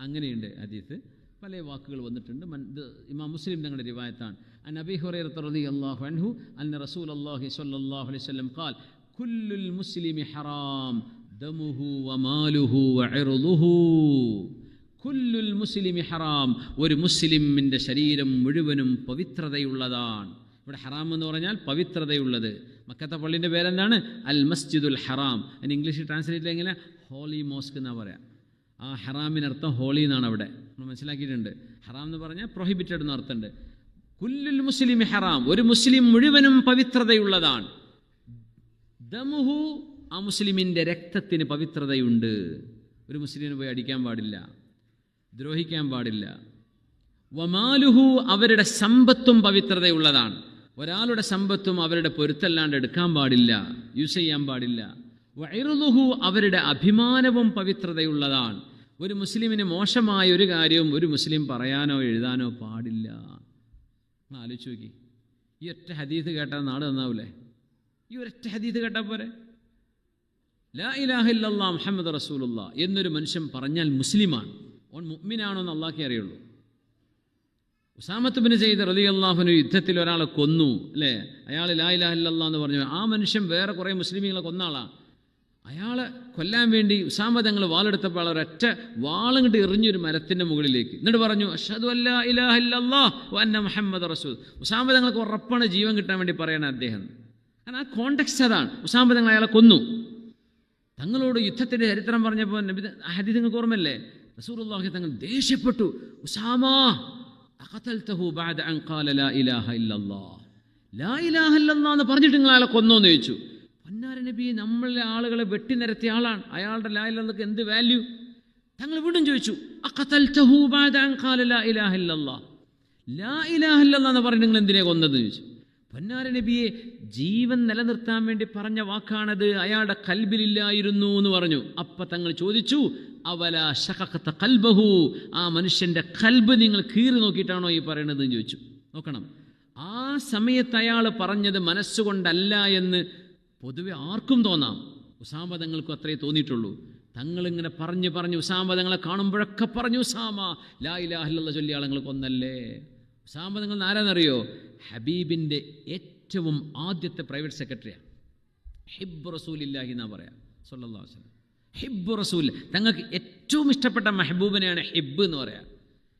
അങ്ങനെയുണ്ട് ഹദീസ്. പല വാക്കുകൾ വന്നിട്ടുണ്ട്. ഇമാം മുസ്ലിം തങ്ങളുടെ റിവായത്താണ്. അൻ അബി ഹുറൈറത്ത് അള്ളാഹു അൻഹു അന്ന റസൂലല്ലാഹി സ്വല്ലല്ലാഹു അലൈഹി വസല്ലം ഖാൽ കുല്ലുൽ മുസ്ലിമി ഹറാം ദമുഹു വമാലുഹു വഇർദുഹു കുല്ലുൽ മുസ്ലിമി ഹറാം ഒരു മുസ്ലിമിന്റെ ശരീരം മുഴുവനും പവിത്രതയുള്ളതാണ്. ഇവിടെ ഹറാം എന്ന് പറഞ്ഞാൽ പവിത്രതയുള്ളത്. മക്കത്തെ പള്ളിന്റെ പേരെന്താണ്? അൽ മസ്ജിദുൽ ഹറാം. അതിന് ഇംഗ്ലീഷിൽ ട്രാൻസ്ലേറ്റ് എങ്ങനെ? ഹോളി മോസ്ക് എന്നാണ് പറയാം. ആ ഹറാമിനർത്ഥം ഹോളി എന്നാണ് അവിടെ. നമ്മൾ മനസ്സിലാക്കിയിട്ടുണ്ട്. ഹറാം എന്ന് പറഞ്ഞാൽ പ്രൊഹിബിറ്റഡ് എന്ന് അർത്ഥമുണ്ട്. കുല്ലുൽ മുസ്ലിം ഹറാം. ഒരു മുസ്ലിം മുഴുവനും പവിത്രതയുള്ളതാണ്. ദമുഹു ആ മുസ്ലിമിന്റെ രക്തത്തിന് പവിത്രതയുണ്ട്. ഒരു മുസ്ലിമിന് പോയി അടിക്കാൻ പാടില്ല. ദ്രോഹിക്കാൻ പാടില്ല. വമാലുഹു അവരുടെ സമ്പത്തും പവിത്രതയുള്ളതാണ്. ഒരാളുടെ സമ്പത്തും അവരുടെ പൊരുത്തല്ലാണ്ട് എടുക്കാൻ പാടില്ല. യൂസ് ചെയ്യാൻ പാടില്ല. വൈറുലുഹു അവരുടെ അഭിമാനവും പവിത്രതയുള്ളതാണ്. ഒരു മുസ്ലിമിന് മോശമായ ഒരു കാര്യവും ഒരു മുസ്ലിം പറയാനോ എഴുതാനോ പാടില്ല. ആലോചിച്ച് നോക്കി. ഈ ഒറ്റ ഹദീത് കേട്ടാൽ നാട് നന്നാവൂലേ? ഈ ഒരൊറ്റ ഹദീത് കേട്ടാൽ പോരെ? ലാ ഇലാഹില്ലാ മുഹമ്മദ് റസൂലുള്ള എന്നൊരു മനുഷ്യൻ പറഞ്ഞാൽ മുസ്ലിമാണ്. ഓൺ മുഹ്മിനാണോ എന്ന് അള്ളാഹ്ക്കേ അറിയുള്ളൂ. ഉസാമത്തുബിന് ചെയ്ത റലി അള്ളാഹുനു യുദ്ധത്തിൽ ഒരാളെ കൊന്നു അല്ലേ? അയാൾ ലാ ഇലാഹില്ലാ എന്ന് പറഞ്ഞു. ആ മനുഷ്യൻ വേറെ കുറേ മുസ്ലിമീങ്ങളെ കൊന്ന ആളാണ്. അയാളെ കൊല്ലാൻ വേണ്ടി ഉസാമ തങ്ങൾ വാളെടുത്തപ്പോൾ അവർ ഒറ്റ വാളങ്ങട്ട് എറിഞ്ഞൊരു മരത്തിന്റെ മുകളിലേക്ക്. എന്നിട്ട് പറഞ്ഞു അഷദ് മുഹമ്മദ് റസൂൽ. ഉസാമ തങ്ങൾക്ക് ഉറപ്പാണ് ജീവൻ കിട്ടാൻ വേണ്ടി പറയണ അദ്ദേഹം. കാരണം ആ കോണ്ടക്സ്റ്റ് അതാണ്. ഉസാമ തങ്ങൾ അയാളെ കൊന്നു. തങ്ങളോട് യുദ്ധത്തിന്റെ ചരിത്രം പറഞ്ഞപ്പോൾ നബി ഹദി നിങ്ങൾക്ക് ഓർമ്മല്ലേ റസൂലുള്ളാഹി തങ്ങൾ ദേഷ്യപ്പെട്ടു. ഉസാമാ എന്ന് പറഞ്ഞിട്ട് നിങ്ങൾ അയാളെ കൊന്നോന്ന് ചോദിച്ചു. പൊന്നാര നബി നമ്മളെ ആളുകളെ വെട്ടി നിരത്തിയ ആളാണ്. അയാളുടെ ലാ ഇല്ലല്ലക്ക് എന്ത് വാല്യൂ തങ്ങൾ വീണ്ടും ചോദിച്ചു എന്ന് പറഞ്ഞ് നിങ്ങൾ എന്തിനെ കൊന്നത് ചോദിച്ചു. പൊന്നാര നബിയെ ജീവൻ നിലനിർത്താൻ വേണ്ടി പറഞ്ഞ വാക്കാണത് അയാളുടെ കൽബിലില്ലായിരുന്നു എന്ന് പറഞ്ഞു. അപ്പൊ തങ്ങൾ ചോദിച്ചു അവല കൽബഹു? ആ മനുഷ്യന്റെ കൽബ് നിങ്ങൾ കീറി നോക്കിയിട്ടാണോ ഈ പറയണത് എന്ന് ചോദിച്ചു. നോക്കണം. ആ സമയത്ത് അയാൾ പറഞ്ഞത് മനസ്സുകൊണ്ടല്ല എന്ന് പൊതുവെ ആർക്കും തോന്നാം. ഉസാമതങ്ങൾക്കും അത്രേ തോന്നിയിട്ടുള്ളൂ. തങ്ങളിങ്ങനെ പറഞ്ഞ് പറഞ്ഞ് ഉസാമതങ്ങളെ കാണുമ്പോഴൊക്കെ പറഞ്ഞു ഉസാമ ലാ ഇലാഹില്ല ചൊല്ലിയ ആളുകൾ കൊന്നല്ലേ? ഉസാമതങ്ങൾ ആരാന്നറിയോ ഹബീബിന്റെ ഏറ്റവും ആദ്യത്തെ പ്രൈവറ്റ് സെക്രട്ടറിയാണ് ഹിബ് റസൂലില്ലാഹി എന്നാ പറയാം. അലൈഹി വസല്ലം. ഹിബ് റസൂൽ. തങ്ങൾക്ക് ഏറ്റവും ഇഷ്ടപ്പെട്ട മെഹബൂബിനെയാണ് ഹിബ് എന്ന് പറയാം.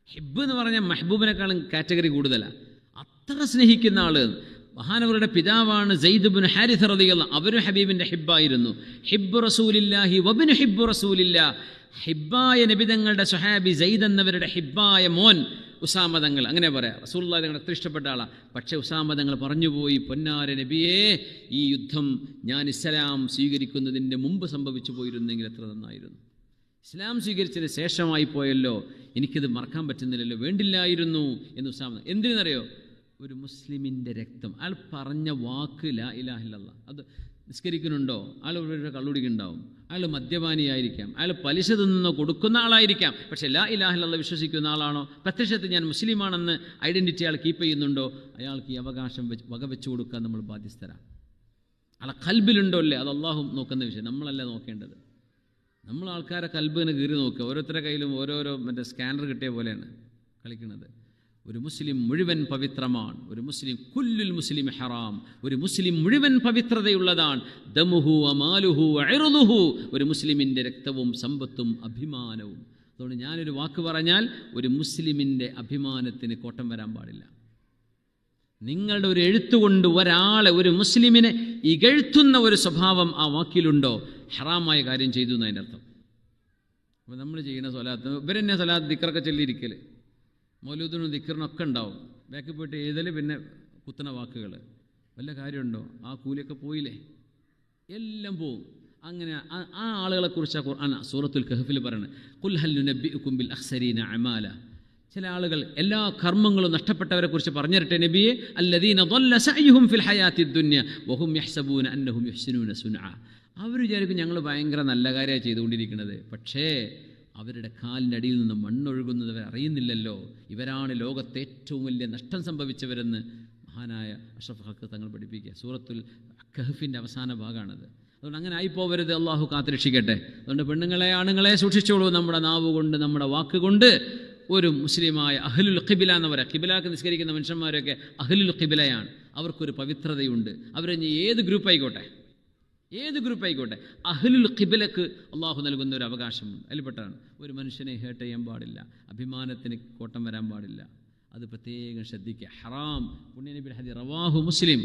ഹിബ് എന്ന് പറഞ്ഞാൽ മെഹബൂബിനെക്കാളും കാറ്റഗറി കൂടുതലാണ് അത്ര സ്നേഹിക്കുന്ന ആൾ. മഹാനവരുടെ പിതാവാണ് ജയ്ദുബിൻ ഹാരിഥ് റതിയുള്ള അവരും ഹബീബിന്റെ ഹിബായിരുന്നു ഹിബ് റസൂലില്ലാഹി വബിൻ ഹിബ് റസൂലില്ല. ഹിബായ നബിതങ്ങളുടെ സുഹാബി ജയ്ദ് എന്നവരുടെ ഹിബായ മോൻ ഉസാമതങ്ങൾ അങ്ങനെ പറയാം. റസൂല്ലാ തങ്ങളുടെ അത്ര ഇഷ്ടപ്പെട്ട ആളാണ് പക്ഷേ ഉസാമതങ്ങൾ പറഞ്ഞുപോയി പൊന്നാര നബിയേ ഈ യുദ്ധം ഞാൻ ഇസ്ലാം സ്വീകരിക്കുന്നതിന്റെ മുമ്പ് സംഭവിച്ചു പോയിരുന്നെങ്കിൽ എത്ര നന്നായിരുന്നു. ഇസ്ലാം സ്വീകരിച്ചതിന് ശേഷമായി പോയല്ലോ. എനിക്കിത് മറക്കാൻ പറ്റുന്നില്ലല്ലോ. വേണ്ടില്ലായിരുന്നു. എന്ന് ഉസാമ എന്തിനറിയോ ഒരു മുസ്ലിമിന്റെ രക്തം. അയാൾ പറഞ്ഞ വാക്ക് ലാ ഇലാഹില്ല അത് നിസ്കരിക്കുന്നുണ്ടോ? അയാൾ ഒരു കള്ളുടിക്കുണ്ടാവും അയാൾ മദ്യപാനിയായിരിക്കാം. അയാൾ പലിശ തിന്നോ കൊടുക്കുന്ന ആളായിരിക്കാം. പക്ഷേ ലാ ഇലാഹില്ല വിശ്വസിക്കുന്ന ആളാണോ? പ്രത്യക്ഷത്തിൽ ഞാൻ മുസ്ലിമാണെന്ന് ഐഡന്റിറ്റി അയാൾ കീപ്പ് ചെയ്യുന്നുണ്ടോ? അയാൾക്ക് ഈ അവകാശം വെച്ച് വകവെച്ച് കൊടുക്കാൻ നമ്മൾ ബാധ്യസ്ഥരാണ് അയാളെ കൽബിലുണ്ടോ അല്ലേ? അത് അള്ളാഹും നോക്കുന്ന വിഷയം. നമ്മളല്ല നോക്കേണ്ടത്? നമ്മൾ ആൾക്കാരെ കൽബിനെ കീറി നോക്കുക. ഓരോരുത്തരുടെ കയ്യിലും ഓരോരോ മറ്റേ സ്കാനർ കിട്ടിയ പോലെയാണ് കളിക്കുന്നത്. ഒരു മുസ്ലിം മുഴുവൻ പവിത്രമാണ്. ഒരു മുസ്ലിം കുല്ലുൽ മുസ്ലിം ഹറാം. ഒരു മുസ്ലിം മുഴുവൻ പവിത്രതയുള്ളതാണ്. ദമുഹു അമാലുഹു അയറുലുഹു ഒരു മുസ്ലിമിന്റെ രക്തവും സമ്പത്തും അഭിമാനവും. അതുകൊണ്ട് ഞാനൊരു വാക്ക് പറഞ്ഞാൽ ഒരു മുസ്ലിമിന്റെ അഭിമാനത്തിന് കോട്ടം വരാൻ പാടില്ല. നിങ്ങളുടെ ഒരു എഴുത്തുകൊണ്ട് ഒരാളെ ഒരു മുസ്ലിമിനെ ഇകഴ്ത്തുന്ന ഒരു സ്വഭാവം ആ വാക്കിലുണ്ടോ? ഹറാമായ കാര്യം ചെയ്തു എന്നതിന്റെ അർത്ഥം. അപ്പോൾ നമ്മൾ ചെയ്യുന്ന സ്വലാത്ത് ഇവരെന്നെ സ്വലാത്ത് ദിക്കറൊക്കെ ചൊല്ലിയിരിക്കൽ മൗലൂദിനും ദിക്കറിനൊക്കെ ഉണ്ടാവും. ബാക്കിൽ പോയിട്ട് ഏതൽ പിന്നെ കുത്തണ വാക്കുകൾ വല്ല കാര്യമുണ്ടോ? ആ കൂലിയൊക്കെ പോയില്ലേ? എല്ലാം പോവും. അങ്ങനെ ആ ആളുകളെ കുറിച്ച് സൂറത്തുൽ കഹഫിൽ പറയുന്നത് കുൽഹല്ലു നബി കുമ്പിൽ അഹ്സരീന അമാല. ചില ആളുകൾ എല്ലാ കർമ്മങ്ങളും നഷ്ടപ്പെട്ടവരെ കുറിച്ച് പറഞ്ഞിരട്ടെ നബിയെ? അല്ലദീന ഫിൽ ഹയാത്തി ദുന്യ. വഹും യഹ്സബൂന അന്നഹും യഹ്സനൂന സുന അവർ വിചാരിക്കും ഞങ്ങൾ ഭയങ്കര നല്ല കാര്യമാണ് ചെയ്തുകൊണ്ടിരിക്കുന്നത് പക്ഷേ അവരുടെ കാലിന്റെ അടിയിൽ നിന്ന് മണ്ണൊഴുകുന്നത് അവർ അറിയുന്നില്ലല്ലോ. ഇവരാണ് ലോകത്തെ ഏറ്റവും വലിയ നഷ്ടം സംഭവിച്ചവരെന്ന് മഹാനായ അഷഫ് ഹക്ക് തങ്ങൾ പഠിപ്പിക്കുക. സൂറത്തുൽ കഹഫിന്റെ അവസാന ഭാഗമാണത്. അതുകൊണ്ട് അങ്ങനെ ആയിപ്പോവരുത്. അള്ളാഹു കാത്തിരക്ഷിക്കട്ടെ. അതുകൊണ്ട് പെണ്ണുങ്ങളെ ആണുങ്ങളെ സൂക്ഷിച്ചോളൂ. നമ്മുടെ നാവ് കൊണ്ട് നമ്മുടെ വാക്കുകൊണ്ട് ഒരു മുസ്ലിമായ അഹ്ലുൽ ഖിബില എന്ന് പറയാം ഖിബിലാക്ക് നിസ്കരിക്കുന്ന മനുഷ്യന്മാരൊക്കെ അഹ്ലുൽ ഖിബിലയാണ്. അവർക്കൊരു പവിത്രതയുണ്ട്. അവരിനി ഏത് ഗ്രൂപ്പ് ആയിക്കോട്ടെ ഏത് ഗ്രൂപ്പ് ആയിക്കോട്ടെ അഹ്ലുൽ ഖിബിലക്ക് അള്ളാഹു നൽകുന്ന ഒരു അവകാശമുണ്ട് അതിൽപ്പെട്ടാണ് ഒരു മനുഷ്യനെ ഹേർട്ട് ചെയ്യാൻ പാടില്ല. അഭിമാനത്തിന് കോട്ടം വരാൻ പാടില്ല. അത് പ്രത്യേകം ശ്രദ്ധിക്കുക. ഹറാം. പുണ്യനബി ഹദി റവാഹു മുസ്ലിം.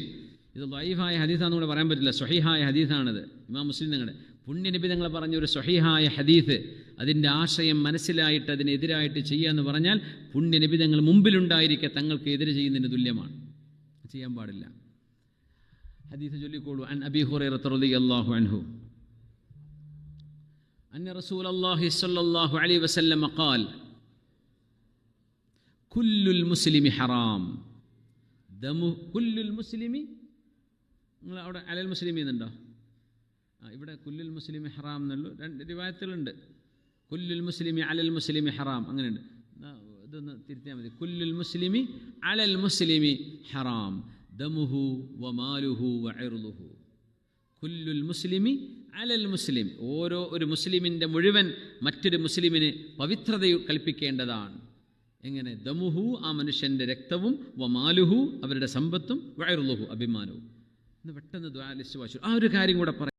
ഇത് ലൈഫായ ഹദീസാന്ന് കൂടെ പറയാൻ പറ്റില്ല. സ്വഹീഹായ ഹദീസാണിത്. ഇമാം മുസ്ലിം നിങ്ങളുടെ പുണ്യനബി നിങ്ങൾ പറഞ്ഞ ഒരു സ്വഹീഹായ ഹദീസ്. അതിന്റെ ആശയം മനസ്സിലായിട്ട് അതിനെതിരായിട്ട് ചെയ്യുക എന്ന് പറഞ്ഞാൽ പുണ്യനബി തങ്ങൾ മുമ്പിലുണ്ടായിരിക്കെ തങ്ങൾക്ക് എതിരെ ചെയ്യുന്നതിന് തുല്യമാണ്. ചെയ്യാൻ പാടില്ല. ഹദീസ് ചൊല്ലിക്കോളൂ. അൻ അബി ഹുറൈറത്ത് റളിയല്ലാഹു അൻഹു അന്ന റസൂൽ അല്ലാഹി സ്വല്ലല്ലാഹു അലൈഹി വസല്ലം ഖാൽ കുല്ലുൽ മുസ്ലിമി ഹറാം. ദമു കുല്ലുൽ മുസ്ലിമി? നിങ്ങൾ അവിടെ അലൽ മുസ്ലിമി എന്നുണ്ടോ ഇവിടെ കുല്ലുൽ മുസ്ലിമി ഹറാം എന്നുള്ളൂ രണ്ട് രൂപായത്തിലുണ്ട് കുല്ലുൽ മുസ്ലിമി അലൽ മുസ്ലിമി ഹറാം അങ്ങനെയുണ്ട്. ഇതൊന്ന് തിരുത്തിയാൽ മതി. കുല്ലുൽ മുസ്ലിമി അലൽ മുസ്ലിമി ഹറാം. ദമുഹു വമാലുഹു വഇർലുഹു കുല്ലുൽ മുസ്ലിമി അലൽ മുസ്ലിം. ഓരോ ഒരു മുസ്ലിമിന്റെ മുഴുവൻ മറ്റൊരു മുസ്ലിമിന് പവിത്രത കൽപ്പിക്കേണ്ടതാണ്. എങ്ങനെ? ദമുഹു ആ മനുഷ്യന്റെ രക്തവും വമാലുഹു അവരുടെ സമ്പത്തും വയറുലുഹു അഭിമാനവും. എന്ന് പെട്ടെന്ന് ദ്വാലിസ്റ്റ് വാശു ആ ഒരു കാര്യം കൂടെ പറയാം